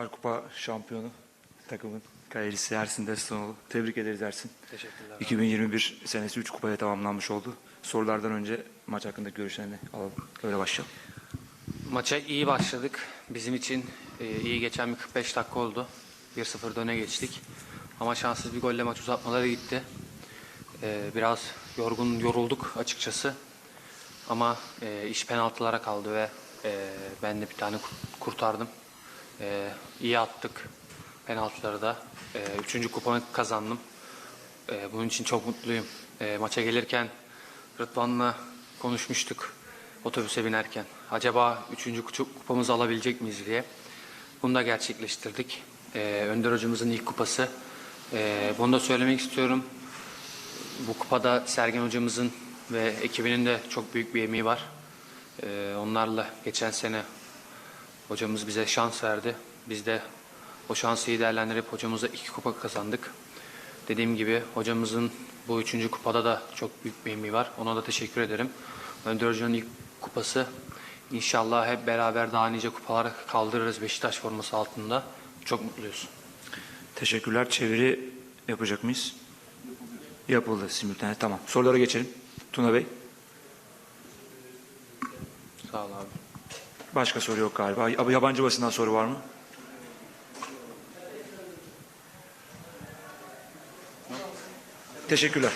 Süper Kupa şampiyonu takımın kalecisi Ersin Destanoğlu. Tebrik ederiz Ersin. Teşekkürler. 2021 senesi 3 kupaya tamamlanmış oldu. Sorulardan önce maç hakkındaki görüşlerini alalım. Öyle başlayalım. Maça iyi başladık. Bizim için e, iyi geçen bir 45 dakika oldu. 1-0'da öne geçtik. Ama şanssız bir golle maç uzatmalara gitti. E, biraz yorgun, yorulduk açıkçası. Ama e, iş penaltılara kaldı ve ben de bir tane kur- kurtardım. E, iyi attık penaltıları da. E, üçüncü kupamı kazandım. E, bunun için çok mutluyum. E, maça gelirken Rıdvan'la konuşmuştuk otobüse binerken. Acaba üçüncü kupamızı alabilecek miyiz diye. Bunu da gerçekleştirdik. E, Önder hocamızın ilk kupası. E, bunu da söylemek istiyorum. Bu kupada Sergen hocamızın ve ekibinin de çok büyük bir emeği var. E, onlarla geçen sene hocamız bize şans verdi. Biz de o şansı iyi değerlendirip hocamıza iki kupa kazandık. Dediğim gibi hocamızın bu üçüncü kupada da çok büyük bir emeği var. Ona da teşekkür ederim. Önder Hoca'nın ilk kupası. İnşallah hep beraber daha nice kupalar kaldırırız Beşiktaş forması altında. Çok mutluyuz. Teşekkürler. Çeviri yapacak mıyız? Yapıldı simultane. Tamam. Sorulara geçelim. Tuna Bey. Sağ ol abi. Başka soru yok galiba. Yabancı basından soru var mı? Teşekkürler.